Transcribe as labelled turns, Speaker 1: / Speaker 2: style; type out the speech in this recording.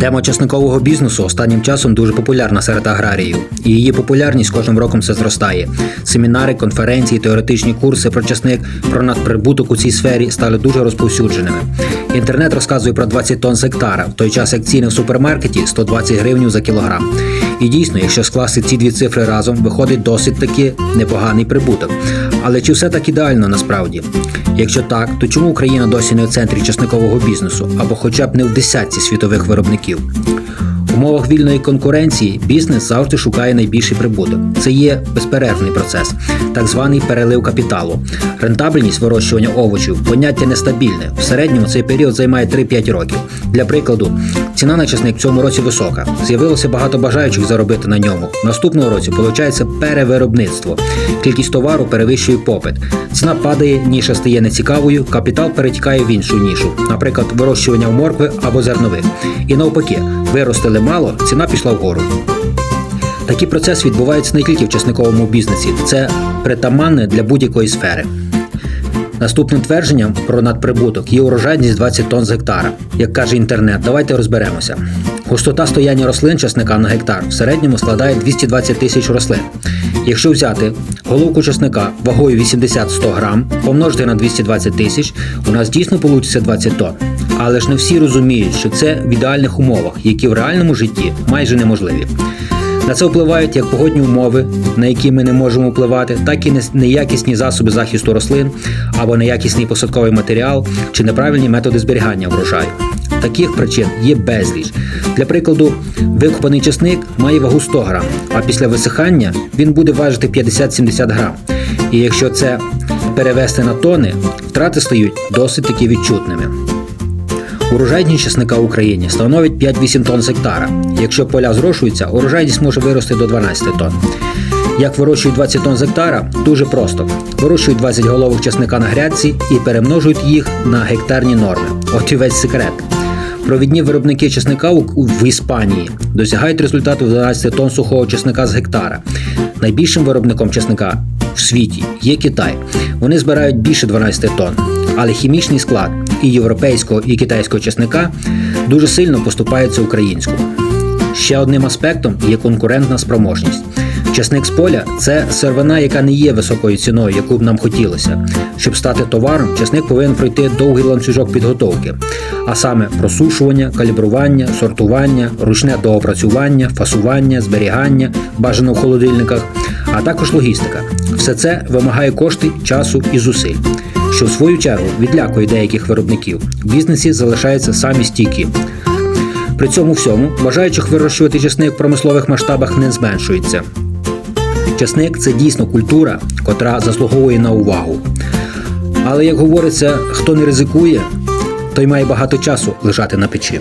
Speaker 1: Тема часникового бізнесу останнім часом дуже популярна серед аграріїв, і її популярність кожним роком все зростає. Семінари, конференції, теоретичні курси про часник, про надприбуток у цій сфері стали дуже розповсюдженими. Інтернет розказує про 20 тонн з гектара, в той час як ціни в супермаркеті 120 гривень за кілограм. І дійсно, якщо скласти ці дві цифри разом, виходить досить таки непоганий прибуток. Але чи все так ідеально насправді? Якщо так, то чому Україна досі не в центрі часникового бізнесу або хоча б не в десятці світових виробників? В умовах вільної конкуренції бізнес завжди шукає найбільший прибуток. Це є безперервний процес, так званий перелив капіталу. Рентабельність вирощування овочів поняття нестабільне. В середньому цей період займає 3-5 років. Для прикладу, ціна на часник в цьому році висока. З'явилося багато бажаючих заробити на ньому. В наступному році виходить перевиробництво. Кількість товару перевищує попит. Ціна падає, ніша стає нецікавою, капітал перетікає в іншу нішу, наприклад, вирощування моркви або зернових. І навпаки, виростили мало, ціна пішла вгору. Такий процес відбувається не тільки в часниковому бізнесі, це притаманне для будь-якої сфери. Наступним твердженням про надприбуток є урожайність 20 тонн з гектара. Як каже інтернет, давайте розберемося. Густота стояння рослин часника на гектар в середньому складає 220 тисяч рослин. Якщо взяти головку часника вагою 80-100 грам, помножити на 220 тисяч, у нас дійсно вийде 20 тонн. Але ж не всі розуміють, що це в ідеальних умовах, які в реальному житті майже неможливі. На це впливають як погодні умови, на які ми не можемо впливати, так і неякісні засоби захисту рослин або неякісний посадковий матеріал чи неправильні методи зберігання врожаю. Таких причин є безліч. Для прикладу, викопаний чесник має вагу 100 грам, а після висихання він буде важити 50-70 грам. І якщо це перевести на тони, втрати стають досить таки відчутними. Урожайність чесника в Україні становить 5-8 тонн з гектара. Якщо поля зрошуються, урожайність може вирости до 12 тонн. Як вирощують 20 тонн з гектара? Дуже просто. Вирощують 20 головок чесника на грядці і перемножують їх на гектарні норми. От і весь секрет. Провідні виробники чесника в Іспанії досягають результату в 12 тонн сухого чесника з гектара. Найбільшим виробником чесника в світі є Китай. Вони збирають більше 12 тонн. Але хімічний склад і європейського, і китайського чесника дуже сильно поступається українському. Ще одним аспектом є конкурентна спроможність. Чесник з поля це сировина, яка не є високою ціною, яку б нам хотілося. Щоб стати товаром, чесник повинен пройти довгий ланцюжок підготовки, а саме просушування, калібрування, сортування, ручне доопрацювання, фасування, зберігання, бажано в холодильниках, а також логістика. Все це вимагає кошти, часу і зусиль, що в свою чергу відлякує деяких виробників. В бізнесі залишаються самі стійкі. При цьому всьому бажаючих вирощувати чесник в промислових масштабах не зменшується. Чесник це дійсно культура, котра заслуговує на увагу. Але як говориться, хто не ризикує, той має багато часу лежати на печі.